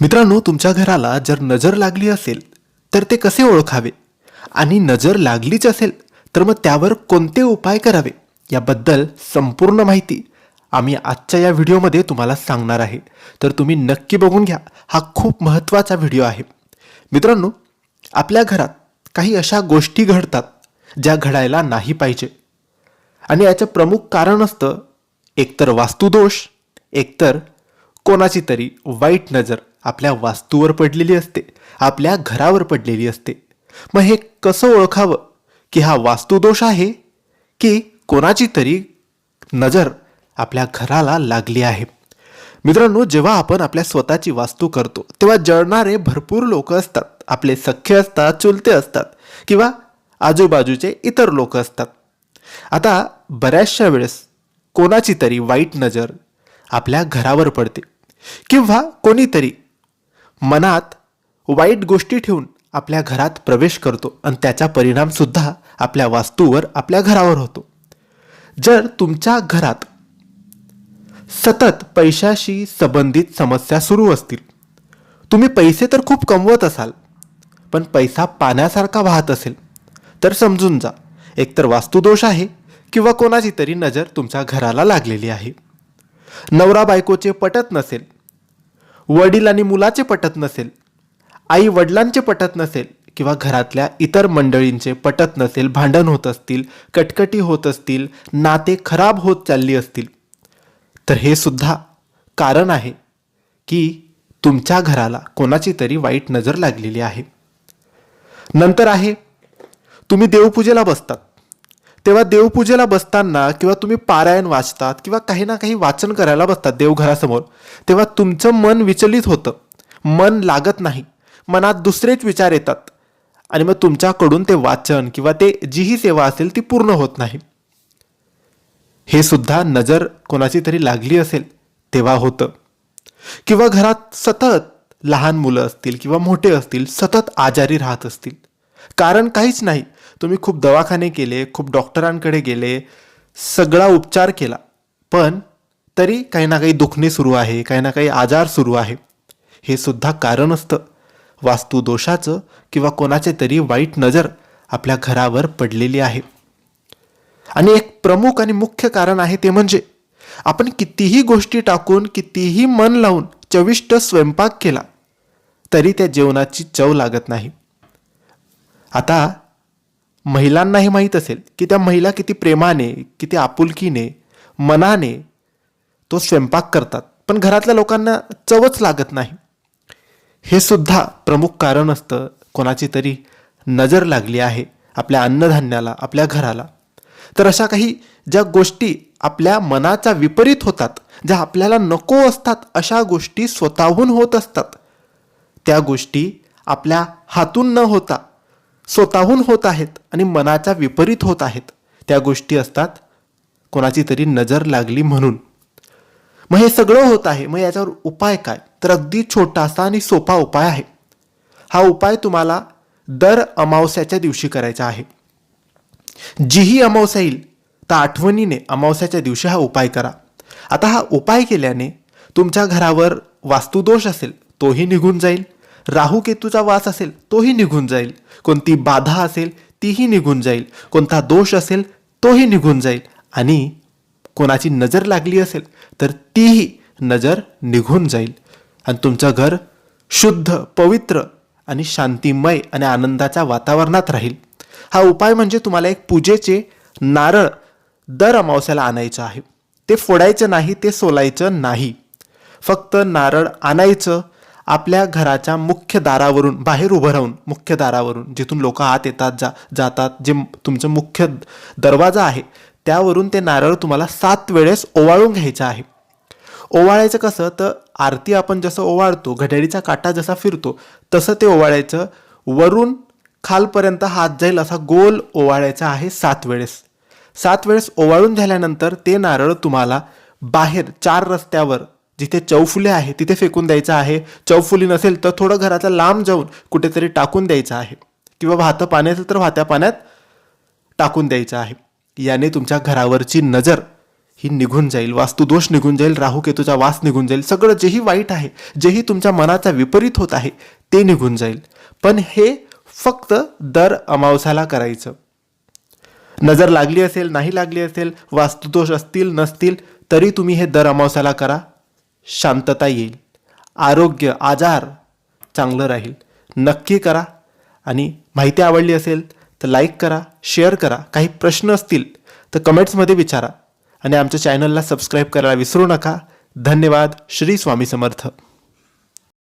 मित्रांनो तुमच्या घराला जर नजर लागली असेल तर ते कसे ओळखावे? आणि नजर लागलीच असेल तर मग त्यावर कोणते उपाय करावे? याबद्दल संपूर्ण माहिती आम्ही आजच्या या व्हिडिओमध्ये तुम्हाला सांगणार आहे. तर तुम्ही नक्की बघून घ्या. हा खूप महत्त्वाचा व्हिडिओ आहे. मित्रांनो आपल्या घरात काही अशा गोष्टी घडतात ज्या घडायला नाही पाहिजे. आणि याचं प्रमुख कारण असतं एकतर वास्तुदोष एकतर कोणाची तरी वाईट नजर. आपल्या वास्तूवर पडलेली असते आपल्या घरावर पडलेली असते. मग हे कसं ओळखावं? की हा वास्तुदोष आहे? की कोणाची तरी नजर आपल्या घराला लागली आहे? मित्रांनो जेव्हा आपण आपल्या स्वतःची वास्तू करतो तेव्हा जळणारे भरपूर लोक असतात. आपले सख्खे असतात चुलते असतात किंवा आजूबाजूचे इतर लोक असतात. आता बऱ्याचशा वेळेस कोणाची तरी वाईट नजर आपल्या घरावर पडते किंवा कोणीतरी मनात वाईट गोष्टी ठेवून आपल्या घरात प्रवेश करतो आणि त्याचा परिणामसुद्धा आपल्या वास्तूवर आपल्या घरावर होतो. जर तुमच्या घरात सतत पैशाशी संबंधित समस्या सुरू असतील तुम्ही पैसे तर खूप कमवत असाल पण पैसा पाण्यासारखा वाहत असेल तर समजून जा एकतर वास्तुदोष आहे किंवा कोणाची तरी नजर तुमच्या घराला लागलेली आहे. नवरा बायकोचे पटत नसेल वडील आणि मुलाचे पटत नसेल आई वडिलांचे पटत नसेल किंवा घरातल्या इतर मंडळींचे पटत नसेल भांडण होत असतील कटकटी होत असतील नाते खराब होत चालली असतील तर हे सुद्धा कारण आहे की तुमच्या घराला कोणाची तरी वाईट नजर लागलेली आहे. नंतर आहे तुम्ही देवपूजेला बसतात. तेव्हा देवपूजेला बसताना किंवा तुम्ही पारायण वाचतात किंवा काही ना काही वाचन करायला बसतात देवघरासमोर तेव्हा तुमचं मन विचलित होतं. मन लागत नाही. मनात दुसरेच विचार येतात. आणि मग तुमच्याकडून ते वाचन किंवा ते जीही सेवा असेल ती पूर्ण होत नाही. हे सुद्धा नजर कोणाची तरी लागली असेल तेव्हा होतं. किंवा घरात सतत लहान मुलं असतील किंवा मोठे असतील सतत आजारी राहत असतील. कारण काहीच नाही. तुम्ही खूप दवाखाने केले खूप डॉक्टरांकडे गेले सगळा उपचार केला. पण तरी काही ना काही दुखणे सुरू आहे काही ना काही आजार सुरू आहे. हे सुद्धा कारण असतं. वास्तुदोषाचं किंवा कोणाचे तरी वाईट नजर आपल्या घरावर पडलेली आहे. आणि एक प्रमुख आणि मुख्य कारण आहे ते म्हणजे आपण कितीही गोष्टी टाकून कितीही मन लावून चविष्ट स्वयंपाक केला तरी त्या जेवणाची चव लागत नाही. आता महिलांनाही माहीत असेल की त्या महिला किती प्रेमाने किती आपुलकीने मनाने तो स्वयंपाक करतात. पण घरातल्या लोकांना चवच लागत नाही. हे सुद्धा प्रमुख कारण असतं. कोणाची तरी नजर लागली आहे आपल्या अन्नधान्याला आपल्या घराला. तर अशा काही ज्या गोष्टी आपल्या मनाचा विपरीत होतात ज्या आपल्याला नको असतात अशा गोष्टी स्वतःहून होत असतात. त्या गोष्टी आपल्या हातून न होता स्वतःहून होत आहेत आणि मनाच्या विपरीत होत आहेत. त्या गोष्टी असतात कोणाची तरी नजर लागली म्हणून. मग हे सगळं होत आहे मग याच्यावर उपाय काय? तर अगदी छोटासा आणि सोपा उपाय आहे. हा उपाय तुम्हाला दर अमावस्याच्या दिवशी करायचा आहे. जीही अमावस्या येईल तर आठवणीने अमावस्याच्या दिवशी हा उपाय करा. आता हा उपाय केल्याने तुमच्या घरावर वास्तुदोष असेल तोही निघून जाईल. राहू केतूचा वास असेल तोही निघून जाईल. कोणती बाधा असेल तीही निघून जाईल. कोणता दोष असेल तोही निघून जाईल. आणि कोणाची नजर लागली असेल तर तीही नजर निघून जाईल. आणि तुमचं घर शुद्ध पवित्र आणि शांतिमय आणि आनंदाच्या वातावरणात राहील. हा उपाय म्हणजे तुम्हाला एक पूजेचे नारळ दर अमावस्याला आणायचं आहे. ते फोडायचं नाही ते सोलायचं नाही. फक्त नारळ आणायचं आपल्या घराच्या मुख्य दारावरून बाहेर उभं राहून मुख्य दारावरून जिथून लोक आत येतात जा जातात जे तुमचं मुख्य दरवाजा आहे त्यावरून ते नारळ तुम्हाला सात वेळेस ओवाळून घ्यायचं आहे. ओवाळायचं कसं? तर आरती आपण जसं ओवाळतो घड्याळीचा काटा जसा फिरतो तसं ते ओवाळायचं. वरून खालपर्यंत हात जाईल असा गोल ओवाळायचा आहे सात वेळेस. सात वेळेस ओवाळून झाल्यानंतर ते नारळ तुम्हाला बाहेर चार रस्त्यावर जिथे चौफुले आहे तिथे फेकून द्यायचं आहे. चौफुली नसेल तर थोडं घराच्या लांब जाऊन कुठेतरी टाकून द्यायचं आहे. किंवा वाहतं पाणी असेल तर वाहत्या पाण्यात टाकून द्यायचं आहे. याने तुमच्या घरावरची नजर ही निघून जाईल. वास्तुदोष निघून जाईल. राहुकेतूचा वास निघून जाईल. सगळं जेही वाईट आहे जेही तुमच्या मनाचा विपरीत होत आहे ते निघून जाईल. पण हे फक्त दर अमावस्याला करायचं. नजर लागली असेल नाही लागली असेल वास्तुदोष असतील नसतील तरी तुम्ही हे दर अमावस्याला करा. शांतता येईल. आरोग्य आजार चांगलं राहील. नक्की करा. आणि माहिती आवडली असेल तर लाईक करा शेअर करा. काही प्रश्न असतील तर कमेंट्समध्ये विचारा. आणि आमच्या चॅनलला सबस्क्राईब करायला विसरू नका. धन्यवाद. श्री स्वामी समर्थ.